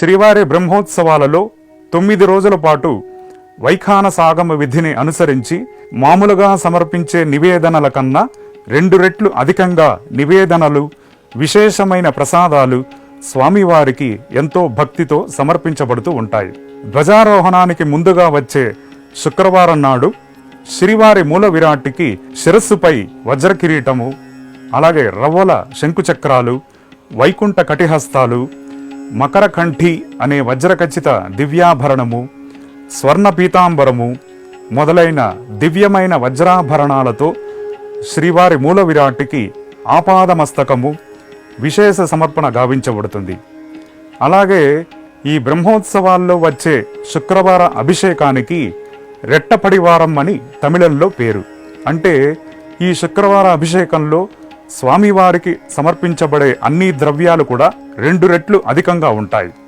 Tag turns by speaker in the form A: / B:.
A: శ్రీవారి బ్రహ్మోత్సవాలలో తొమ్మిది రోజుల పాటు వైఖాన సాగమ విధిని అనుసరించి మామూలుగా సమర్పించే నివేదనల కన్నా రెండు రెట్లు అధికంగా నివేదనలు విశేషమైన ప్రసాదాలు స్వామివారికి ఎంతో భక్తితో సమర్పించబడుతూ ఉంటాయి. ధ్వజారోహణానికి ముందుగా వచ్చే శుక్రవారం నాడు శ్రీవారి మూల విరాట్కి శిరస్సుపై వజ్రకిరీటము అలాగే రవ్వల శంకుచక్రాలు వైకుంఠ కటిహస్తాలు మకరకంఠి అనే వజ్రఖచ్చిత దివ్యాభరణము స్వర్ణ పీతాంబరము మొదలైన దివ్యమైన వజ్రాభరణాలతో శ్రీవారి మూల విరాట్కి ఆపాదమస్తకము విశేష సమర్పణ గావించబడుతుంది. అలాగే ఈ బ్రహ్మోత్సవాల్లో వచ్చే శుక్రవార అభిషేకానికి రెట్టపడివారం అని తమిళంలో పేరు. అంటే ఈ శుక్రవార అభిషేకంలో స్వామివారికి సమర్పించబడే అన్ని ద్రవ్యాలు కూడా రెండు రెట్లు అధికంగా ఉంటాయి.